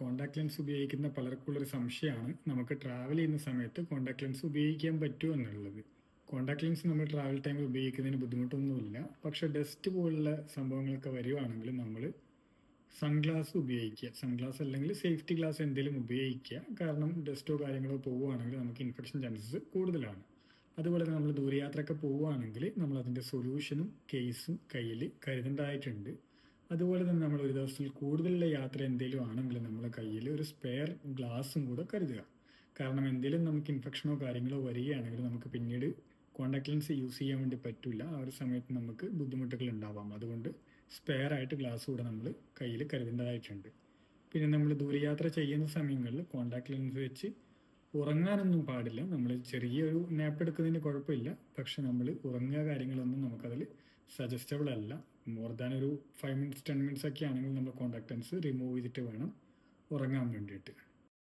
Contact lens ഉപയോഗിക്കുന്ന പലർക്കുള്ളൊരു സംശയമാണ്. നമുക്ക് ട്രാവൽ ചെയ്യുന്ന സമയത്ത് കോണ്ടാക്ട് ലെൻസ് ഉപയോഗിക്കാൻ പറ്റുമോ എന്നുള്ളത്. കോണ്ടാക്ട് ലെൻസ് നമ്മൾ ട്രാവൽ ടൈമിൽ ഉപയോഗിക്കുന്നതിന് ബുദ്ധിമുട്ടൊന്നുമില്ല. പക്ഷെ ഡസ്റ്റ് പോലുള്ള സംഭവങ്ങളൊക്കെ വരുവാണെങ്കിൽ നമ്മൾ സൺഗ്ലാസ് ഉപയോഗിക്കുക. സൺഗ്ലാസ് അല്ലെങ്കിൽ സേഫ്റ്റി ഗ്ലാസ് എന്തെങ്കിലും ഉപയോഗിക്കുക. കാരണം ഡസ്റ്റോ കാര്യങ്ങളോ പോവുകയാണെങ്കിൽ നമുക്ക് ഇൻഫെക്ഷൻ ചാൻസസ് കൂടുതലാണ്. അതുപോലെ തന്നെ നമ്മൾ ദൂരയാത്രയൊക്കെ പോവുകയാണെങ്കിൽ നമ്മൾ അതിന്റെ സൊല്യൂഷനും കേസും കയ്യിൽ കരുതേണ്ടതായിട്ടുണ്ട്. അതുപോലെ തന്നെ നമ്മൾ ഒരു ദിവസത്തിൽ കൂടുതലുള്ള യാത്ര എന്തെങ്കിലും ആണെങ്കിൽ നമ്മുടെ കയ്യിൽ ഒരു സ്പെയർ ഗ്ലാസും കൂടെ കരുതുക. കാരണം എന്തെങ്കിലും നമുക്ക് ഇൻഫെക്ഷനോ കാര്യങ്ങളോ വരികയാണെങ്കിൽ നമുക്ക് പിന്നീട് കോണ്ടാക്ട് ലെൻസ് യൂസ് ചെയ്യാൻ വേണ്ടി പറ്റില്ല ആ ഒരു സമയത്ത് നമുക്ക് ബുദ്ധിമുട്ടുകൾ ഉണ്ടാവാം. അതുകൊണ്ട് സ്പെയർ ആയിട്ട് ഗ്ലാസ് കൂടെ നമ്മൾ കയ്യിൽ കരുതേണ്ടതായിട്ടുണ്ട്. പിന്നെ നമ്മൾ ദൂരയാത്ര ചെയ്യുന്ന സമയങ്ങളിൽ കോണ്ടാക്ട് ലെൻസ് വെച്ച് ഉറങ്ങാനൊന്നും പാടില്ല. നമ്മൾ ചെറിയൊരു നാപ്പ് എടുക്കുന്നതിന് കുഴപ്പമില്ല. പക്ഷെ നമ്മൾ ഉറങ്ങുക കാര്യങ്ങളൊന്നും നമുക്കതിൽ സജസ്റ്റബിൾ അല്ല മോർ ദാൻ ഒരു ഫൈവ് മിനിറ്റ്സ് ടെൻ മിനിറ്റ്സ് ഒക്കെ ആണെങ്കിൽ നമ്മൾ കോണ്ടാക്ട് ലെൻസ് റിമൂവ് ചെയ്തിട്ട് വേണം ഉറങ്ങാൻ വേണ്ടിയിട്ട്.